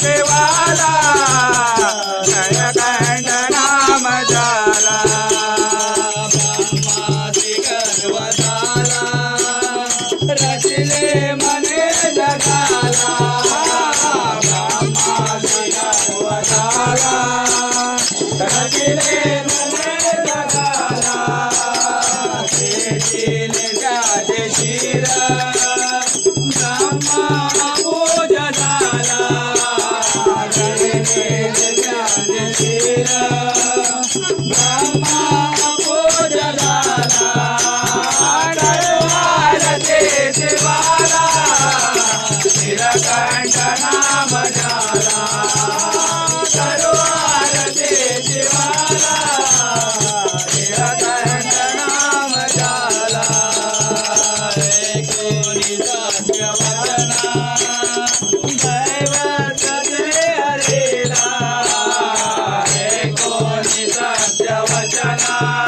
శివాలా జయకండ నామ జాలా రచిలే మనే జగాలా. రచిలే మనే జగాలా. శిల Yeah. Yeah.